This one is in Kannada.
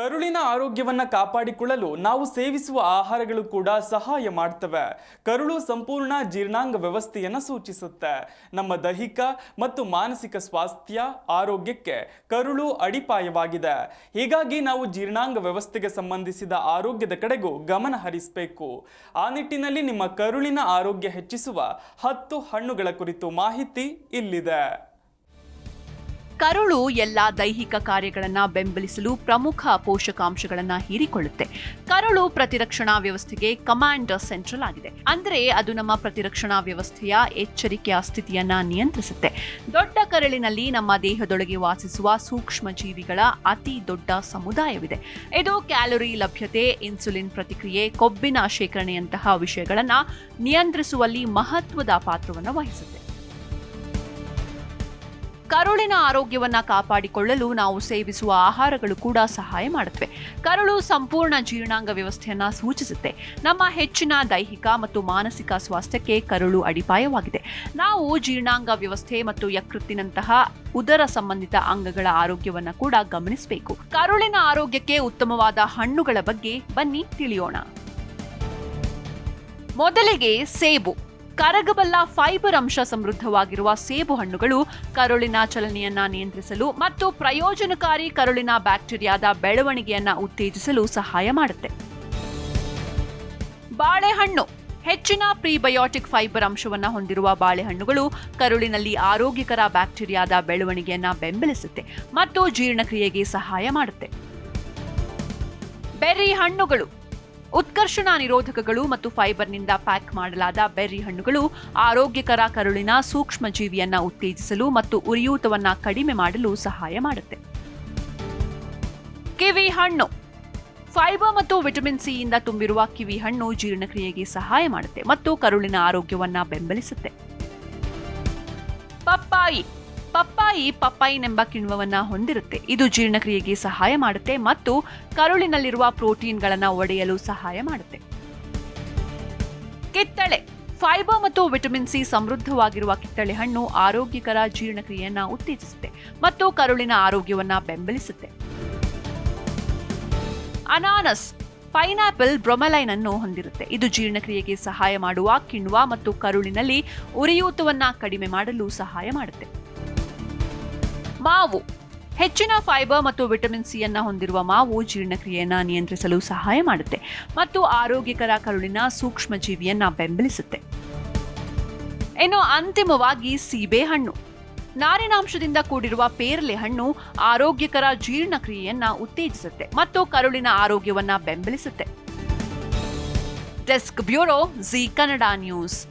ಕರುಳಿನ ಆರೋಗ್ಯವನ್ನು ಕಾಪಾಡಿಕೊಳ್ಳಲು ನಾವು ಸೇವಿಸುವ ಆಹಾರಗಳು ಕೂಡ ಸಹಾಯ ಮಾಡ್ತವೆ. ಕರುಳು ಸಂಪೂರ್ಣ ಜೀರ್ಣಾಂಗ ವ್ಯವಸ್ಥೆಯನ್ನು ಸೂಚಿಸುತ್ತೆ. ನಮ್ಮ ದೈಹಿಕ ಮತ್ತು ಮಾನಸಿಕ ಸ್ವಾಸ್ಥ್ಯ, ಆರೋಗ್ಯಕ್ಕೆ ಕರುಳು ಅಡಿಪಾಯವಾಗಿದೆ. ಹೀಗಾಗಿ ನಾವು ಜೀರ್ಣಾಂಗ ವ್ಯವಸ್ಥೆಗೆ ಸಂಬಂಧಿಸಿದ ಆರೋಗ್ಯದ ಕಡೆಗೂ ಗಮನ ಹರಿಸಬೇಕು. ಆ ನಿಟ್ಟಿನಲ್ಲಿ ನಿಮ್ಮ ಕರುಳಿನ ಆರೋಗ್ಯ ಹೆಚ್ಚಿಸುವ ಹತ್ತು ಹಣ್ಣುಗಳ ಕುರಿತು ಮಾಹಿತಿ ಇಲ್ಲಿದೆ. ಕರುಳು ಎಲ್ಲ ದೈಹಿಕ ಕಾರ್ಯಗಳನ್ನು ಬೆಂಬಲಿಸಲು ಪ್ರಮುಖ ಪೋಷಕಾಂಶಗಳನ್ನು ಹೀರಿಕೊಳ್ಳುತ್ತೆ. ಕರುಳು ಪ್ರತಿರಕ್ಷಣಾ ವ್ಯವಸ್ಥೆಗೆ ಕಮಾಂಡ್ ಸೆಂಟ್ರಲ್ ಆಗಿದೆ. ಅಂದರೆ ಅದು ನಮ್ಮ ಪ್ರತಿರಕ್ಷಣಾ ವ್ಯವಸ್ಥೆಯ ಎಚ್ಚರಿಕೆಯ ಸ್ಥಿತಿಯನ್ನ ನಿಯಂತ್ರಿಸುತ್ತೆ. ದೊಡ್ಡ ಕರಳಿನಲ್ಲಿ ನಮ್ಮ ದೇಹದೊಳಗೆ ವಾಸಿಸುವ ಸೂಕ್ಷ್ಮ ಜೀವಿಗಳ ಅತಿ ದೊಡ್ಡ ಸಮುದಾಯವಿದೆ. ಇದು ಕ್ಯಾಲೋರಿ ಲಭ್ಯತೆ, ಇನ್ಸುಲಿನ್ ಪ್ರತಿಕ್ರಿಯೆ, ಕೊಬ್ಬಿನ ಶೇಖರಣೆಯಂತಹ ವಿಷಯಗಳನ್ನು ನಿಯಂತ್ರಿಸುವಲ್ಲಿ ಮಹತ್ವದ ಪಾತ್ರವನ್ನು ವಹಿಸುತ್ತೆ. ಕರುಳಿನ ಆರೋಗ್ಯವನ್ನ ಕಾಪಾಡಿಕೊಳ್ಳಲು ನಾವು ಸೇವಿಸುವ ಆಹಾರಗಳು ಕೂಡ ಸಹಾಯ ಮಾಡುತ್ತವೆ. ಕರುಳು ಸಂಪೂರ್ಣ ಜೀರ್ಣಾಂಗ ವ್ಯವಸ್ಥೆಯನ್ನ ಸೂಚಿಸುತ್ತೆ. ನಮ್ಮ ಹೆಚ್ಚಿನ ದೈಹಿಕ ಮತ್ತು ಮಾನಸಿಕ ಸ್ವಾಸ್ಥ್ಯಕ್ಕೆ ಕರುಳು ಅಡಿಪಾಯವಾಗಿದೆ. ನಾವು ಜೀರ್ಣಾಂಗ ವ್ಯವಸ್ಥೆ ಮತ್ತು ಯಕೃತ್ತಿನಂತಹ ಉದರ ಸಂಬಂಧಿತ ಅಂಗಗಳ ಆರೋಗ್ಯವನ್ನ ಕೂಡ ಗಮನಿಸಬೇಕು. ಕರುಳಿನ ಆರೋಗ್ಯಕ್ಕೆ ಉತ್ತಮವಾದ ಹಣ್ಣುಗಳ ಬಗ್ಗೆ ಬನ್ನಿ ತಿಳಿಯೋಣ. ಮೊದಲಿಗೆ ಸೇಬು. ಕರಗಬಲ್ಲ ಫೈಬರ್ ಅಂಶ ಸಮೃದ್ಧವಾಗಿರುವ ಸೇಬು ಹಣ್ಣುಗಳು ಕರುಳಿನ ಚಲನೆಯನ್ನ ನಿಯಂತ್ರಿಸಲು ಮತ್ತು ಪ್ರಯೋಜನಕಾರಿ ಕರುಳಿನ ಬ್ಯಾಕ್ಟೀರಿಯಾದ ಬೆಳವಣಿಗೆಯನ್ನ ಉತ್ತೇಜಿಸಲು ಸಹಾಯ ಮಾಡುತ್ತೆ. ಬಾಳೆಹಣ್ಣು. ಹೆಚ್ಚಿನ ಪ್ರೀಬಯೋಟಿಕ್ ಫೈಬರ್ ಅಂಶವನ್ನು ಹೊಂದಿರುವ ಬಾಳೆಹಣ್ಣುಗಳು ಕರುಳಿನಲ್ಲಿ ಆರೋಗ್ಯಕರ ಬ್ಯಾಕ್ಟೀರಿಯಾದ ಬೆಳವಣಿಗೆಯನ್ನ ಬೆಂಬಲಿಸುತ್ತೆ ಮತ್ತು ಜೀರ್ಣಕ್ರಿಯೆಗೆ ಸಹಾಯ ಮಾಡುತ್ತೆ. ಬೆರ್ರಿ ಹಣ್ಣುಗಳು. ಉತ್ಕರ್ಷಣ ನಿರೋಧಕಗಳು ಮತ್ತು ಫೈಬರ್ನಿಂದ ಪ್ಯಾಕ್ ಮಾಡಲಾದ ಬೆರ್ರಿ ಹಣ್ಣುಗಳು ಆರೋಗ್ಯಕರ ಕರುಳಿನ ಸೂಕ್ಷ್ಮ ಜೀವಿಯನ್ನ ಉತ್ತೇಜಿಸಲು ಮತ್ತು ಉರಿಯೂತವನ್ನ ಕಡಿಮೆ ಮಾಡಲು ಸಹಾಯ ಮಾಡುತ್ತೆ. ಕಿವಿ ಹಣ್ಣು. ಫೈಬರ್ ಮತ್ತು ವಿಟಮಿನ್ ಸಿಯಿಂದ ತುಂಬಿರುವ ಕಿವಿ ಹಣ್ಣು ಜೀರ್ಣಕ್ರಿಯೆಗೆ ಸಹಾಯ ಮಾಡುತ್ತೆ ಮತ್ತು ಕರುಳಿನ ಆರೋಗ್ಯವನ್ನು ಬೆಂಬಲಿಸುತ್ತೆ. ಪಪ್ಪಾಯಿ. ಪಪ್ಪಾಯಿ ಪಪ್ಪಾಯಿನ್ ಎಂಬ ಕಿಣ್ವವನ್ನ ಹೊಂದಿರುತ್ತೆ. ಇದು ಜೀರ್ಣಕ್ರಿಯೆಗೆ ಸಹಾಯ ಮಾಡುತ್ತೆ ಮತ್ತು ಕರುಳಿನಲ್ಲಿರುವ ಪ್ರೋಟೀನ್ಗಳನ್ನು ಒಡೆಯಲು ಸಹಾಯ ಮಾಡುತ್ತೆ. ಕಿತ್ತಳೆ. ಫೈಬರ್ ಮತ್ತು ವಿಟಮಿನ್ ಸಿ ಸಮೃದ್ಧವಾಗಿರುವ ಕಿತ್ತಳೆ ಹಣ್ಣು ಆರೋಗ್ಯಕರ ಜೀರ್ಣಕ್ರಿಯೆಯನ್ನು ಉತ್ತೇಜಿಸುತ್ತೆ ಮತ್ತು ಕರುಳಿನ ಆರೋಗ್ಯವನ್ನು ಬೆಂಬಲಿಸುತ್ತೆ. ಅನಾನಸ್. ಪೈನಾಪಲ್ ಬ್ರೊಮಲೈನ್ ಅನ್ನು ಹೊಂದಿರುತ್ತೆ. ಇದು ಜೀರ್ಣಕ್ರಿಯೆಗೆ ಸಹಾಯ ಮಾಡುವ ಕಿಣ್ವ ಮತ್ತು ಕರುಳಿನಲ್ಲಿ ಉರಿಯೂತವನ್ನು ಕಡಿಮೆ ಮಾಡಲು ಸಹಾಯ ಮಾಡುತ್ತೆ. ಮಾವು. ಹೆಚ್ಚಿನ ಫೈಬರ್ ಮತ್ತು ವಿಟಮಿನ್ ಸಿ ಅನ್ನ ಹೊಂದಿರುವ ಮಾವು ಜೀರ್ಣಕ್ರಿಯೆಯನ್ನು ನಿಯಂತ್ರಿಸಲು ಸಹಾಯ ಮಾಡುತ್ತೆ ಮತ್ತು ಆರೋಗ್ಯಕರ ಕರುಳಿನ ಸೂಕ್ಷ್ಮ ಜೀವಿಯನ್ನ ಬೆಂಬಲಿಸುತ್ತೆ. ಇನ್ನು ಅಂತಿಮವಾಗಿ ಸೀಬೆಹಣ್ಣು ನಾರಿನಾಂಶದಿಂದ ಕೂಡಿರುವ ಪೇರಲೆ ಹಣ್ಣು ಆರೋಗ್ಯಕರ ಜೀರ್ಣಕ್ರಿಯೆಯನ್ನು ಉತ್ತೇಜಿಸುತ್ತೆ ಮತ್ತು ಕರುಳಿನ ಆರೋಗ್ಯವನ್ನು ಬೆಂಬಲಿಸುತ್ತೆ. Desk bureau Zee Kannada news.